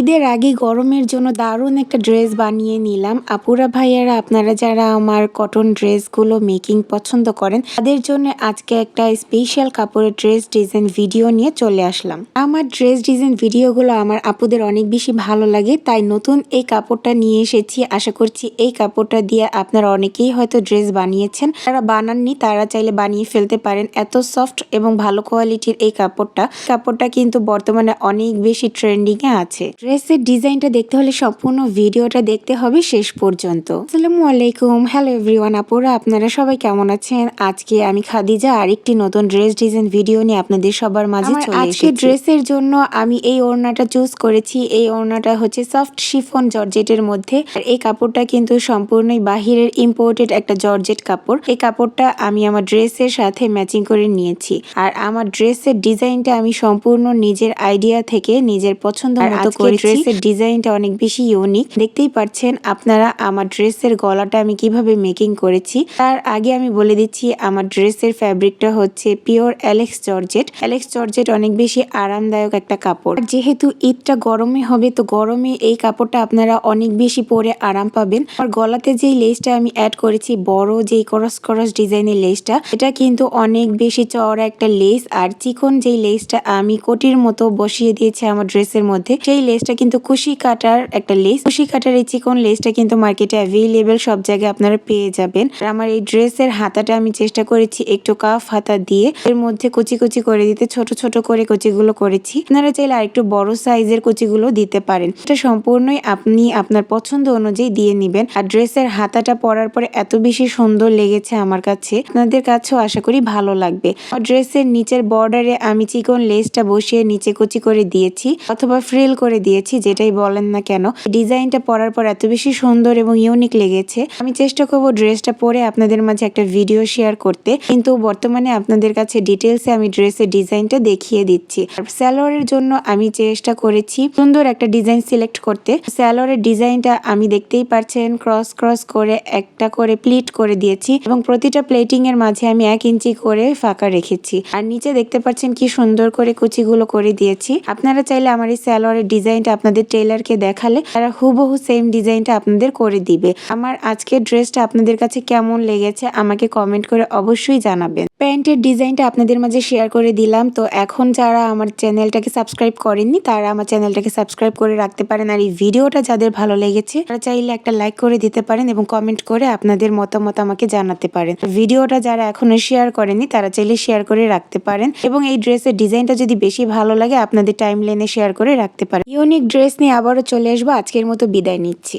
ঈদের আগে গরমের জন্য দারুণ একটা ড্রেস বানিয়ে নিলাম। আপুরা ভাইয়ারা, আপনারা যারা আমার কটন ড্রেসগুলো মেকিং পছন্দ করেন, তাদের জন্য আজকে একটা স্পেশাল কাপড়ের ড্রেস ডিজাইন ভিডিও নিয়ে চলে আসলাম। আমার ড্রেস ডিজাইন ভিডিওগুলো আমার আপুদের অনেক বেশি ভালো লাগে, তাই নতুন এই কাপড়টা নিয়ে এসেছি। আশা করছি এই কাপড়টা দিয়ে আপনারা অনেকেই হয়তো ড্রেস বানিয়েছেন। যারা বানাননি, তারা চাইলে বানিয়ে ফেলতে পারেন। এত সফট এবং ভালো কোয়ালিটির এই কাপড়টা। কাপড়টা কিন্তু বর্তমানে অনেক বেশি ট্রেন্ডিংয়ে আছে। ড্রেসের ডিজাইনটা দেখতে হলে সম্পূর্ণ ভিডিওটা দেখতে হবে শেষ পর্যন্ত। আসসালামু আলাইকুম। হ্যালো এভরিওয়ান আপুরা আপনারা সবাই কেমন আছেন? আজকে আমি খাদিজা আরেকটি নতুন ড্রেস ডিজাইন ভিডিও নিয়ে আপনাদের সবার মাঝে চলে আজকে ড্রেসের জন্য আমি এই ওড়নাটা চুজ করেছি। এই ওড়নাটা হচ্ছে সফট শিফন জর্জেটের মধ্যে। আর এই কাপড়টা কিন্তু সম্পূর্ণই বাহিরের ইম্পোর্টেড একটা জর্জেট কাপড়। এই কাপড়টা আমি আমার ড্রেসের সাথে ম্যাচিং করে নিয়েছি। আর আমার ড্রেসের ডিজাইনটা আমি সম্পূর্ণ নিজের আইডিয়া থেকে নিজের পছন্দ মতো করে ড্রেসের ডিজাইনটা অনেক বেশি ইউনিক দেখতেই পাচ্ছেন আপনারা আমার ড্রেসের গলাটা আমি কীভাবে মেকিং করেছি। তার আগে আমি বলে দিচ্ছি, আমার ড্রেসের ফ্যাব্রিকটা হচ্ছে pure Alex georgette Alex georgette অনেক বেশি আরামদায়ক একটা কাপড়। যেহেতু ঈদটা গরমে হবে, তো গরমে এই কাপড়টা আপনারা অনেক বেশি পরে আরাম পাবেন। আর গলাতে যেই লেসটা আমি অ্যাড করেছি, বড় যেই করস করস ডিজাইনের লেসটা এটা কিন্তু অনেক বেশি চওড়া একটা লেস আর চিকন যেই লেসটা আমি কোটির মতো বসিয়ে দিয়েছি আমার ড্রেসের মধ্যে, সেই লেসটা কিন্তু কুশি কাটার একটা লেস কুশি কাটার এই চিকন লেসটা কিন্তু মার্কেটে অ্যাভেলেবেল সব জায়গায় আপনারা পেয়ে যাবেন। আর আমার এই ড্রেসের হাতাটা আমি চেষ্টা করেছি একটু কাফ হাতা দিয়ে। এর মধ্যে কুচি কুচি করে দিতে, ছোট ছোট করে কুচিগুলো করেছি। আপনারা চাইলে আরেকটু বড় সাইজের কুচিগুলো দিতে পারেন। এটা সম্পূর্ণই আপনি আপনার পছন্দ অনুযায়ী দিয়ে নিবেন। আর ড্রেসের হাতাটা পরার পরে এত বেশি সুন্দর লেগেছে আমার কাছে। আপনাদের কাছেও আশা করি ভালো লাগবে। আর ড্রেসের নিচের বর্ডারে আমি চিকন লেসটা বসিয়ে নিচে কুচি করে দিয়েছি। অথবা ফ্রিল করে দিয়েছি। যেটাই বলেন না কেন। ডিজাইনটা পরার পর এত বেশি সুন্দর এবং ইউনিক লেগেছে। আমি চেষ্টা করব ড্রেসটা পরে আপনাদের মাঝে একটা ভিডিও শেয়ার করতে, কিন্তু বর্তমানে আপনাদের কাছে ডিটেলসে আমি ড্রেসের ডিজাইনটা দেখিয়ে দিচ্ছি। স্যালোয়ারের জন্য আমি চেষ্টা করেছি সুন্দর একটা ডিজাইন সিলেক্ট করতে। স্যালোয়ারের ডিজাইনটা আমি দেখতেই পাচ্ছেন, ক্রস ক্রস করে একটা করে প্লিট করে দিয়েছি এবং প্রতিটা প্লেটিং এর মাঝে আমি এক ইঞ্চি করে ফাঁকা রেখেছি। আর নিচে দেখতে পাচ্ছেন কি সুন্দর করে কুচিগুলো করে দিয়েছি। আপনারা চাইলে আমার এই স্যালোয়ারের ডিজাইনটা আপনাদের টেলারকে দেখালে তারা হুবহু সেম ডিজাইনটা আপনাদের করে দিবে। আমার আজকের ড্রেসটা আপনাদের কাছে কেমন লেগেছে আমাকে কমেন্ট করে অবশ্যই জানাবেন। প্যান্টের ডিজাইনটা আপনাদের মাঝে শেয়ার করে দিলাম। তো এখন যারা আমার চ্যানেলটাকে সাবস্ক্রাইব করেননি, তারা আমার চ্যানেলটাকে সাবস্ক্রাইব করে রাখতে পারেন। আর এই ভিডিওটা যাদের ভালো লেগেছে, তারা চাইলে একটা লাইক করে দিতে পারেন এবং কমেন্ট করে আপনাদের মতামত আমাকে জানাতে পারেন। ভিডিওটা যারা এখনও শেয়ার করেনি তারা চাইলে শেয়ার করে রাখতে পারেন এবং এই ড্রেসের ডিজাইনটা যদি বেশি ভালো লাগে, আপনাদের টাইম লাইনে শেয়ার করে রাখতে পারেন। ইউনিক ড্রেস নিয়ে আবারও চলে আসব। আজকের মতো বিদায় নিচ্ছি।